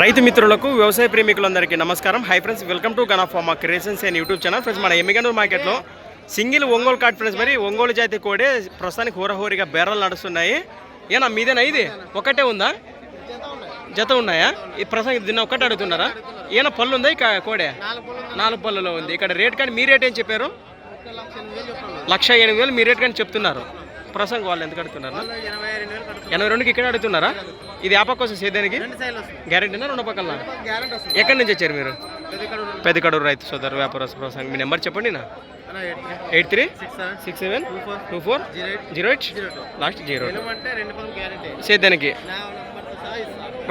రైతు మిత్రులకు వ్యవసాయ ప్రేమికులందరికీ నమస్కారం. Hi friends welcome to గనాఫామా creations and YouTube channel friends మన ఎమ్మిగనూరు మార్కెట్లో సింగిల్ ఒంగోలు కాట్ ఫ్రెండ్స్ మరి ఒంగోలు జాతి కోడే ప్రస్తుతానికి హోరహోరిగా బేరాలు నడుస్తున్నాయి. ఏనా మీదేనా ఇది? ఒకటే ఉందా? జత ఉన్నాయా? ఈ ప్రసంగం దీన్ని ఒక్కటి అడుగుతున్నారా? ఏనా పళ్ళు ఉందా ఇక కోడే? నాలుగు పళ్ళులో ఉంది. ఇక్కడ రేట్ కానీ మీ రేట్ ఏం చెప్పారు? లక్ష ఎనిమిది వేలు మీ రేట్ కానీ చెప్తున్నారు. ప్రసంగం వాళ్ళు ఎంత అడుగుతున్నారు. ఎనభై రెండుకి ఇక్కడ అడుగుతున్నారా? ఇది ఆ పక్క కోసం సేదానికి గ్యారెంటీనా రెండు పక్కల ఎక్కడి నుంచి వచ్చారు మీరు? పెద్దకడూరు. రైతు సోదరు వ్యాపార ప్రసంగం మీ నెంబర్ చెప్పండి నా. Eight three. Six seven. Two four. Zero eight. Last zero సేద్యానికి?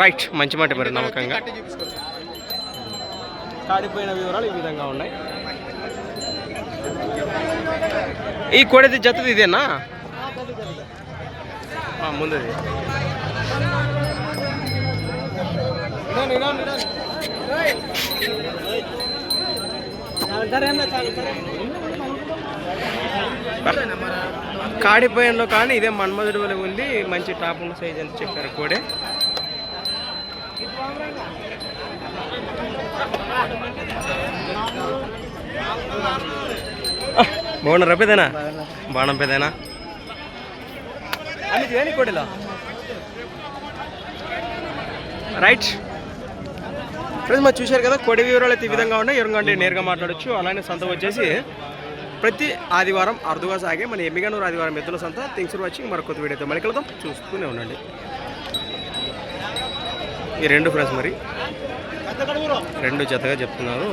రైట్ మంచి మాట మరి నమ్మకంగా. కాడిపోయిన వివరాలు ఈ విధంగా ఉన్నాయి. ఈ కోడది జతది ఇదేనా? ముందుది. కాడిపోయంలో కానీ ఇదే మన్మధుడు వల్ల ఉంది. మంచి టాప్ ఉన్న సైజ్ అని చెప్పారు కోడే. బాగున్నారా పెదేనా బాణం పెదేనా అని దేని కోడిలో? రైట్. ఫ్రెండ్స్ మరి చూశారు కదా కొడి వివరాలు అయితే ఈ విధంగా ఉన్నాయి. ఎరుగంటే నేరుగా మాట్లాడచ్చు. అలానే సంత వచ్చేసి ప్రతి ఆదివారం అరుదుగా సాగే మన ఎమ్మిగనూరు ఆదివారం ఎద్దుల సంత. థింగ్స్ వాచింగ్ మరొక కొత్త వీడియోతో మళ్ళీ కలుద్దాం. చూస్తూనే ఉండండి. ఈ రెండు ఫ్రెండ్స్ మరి. రెండు జతగా చెప్తున్నారు.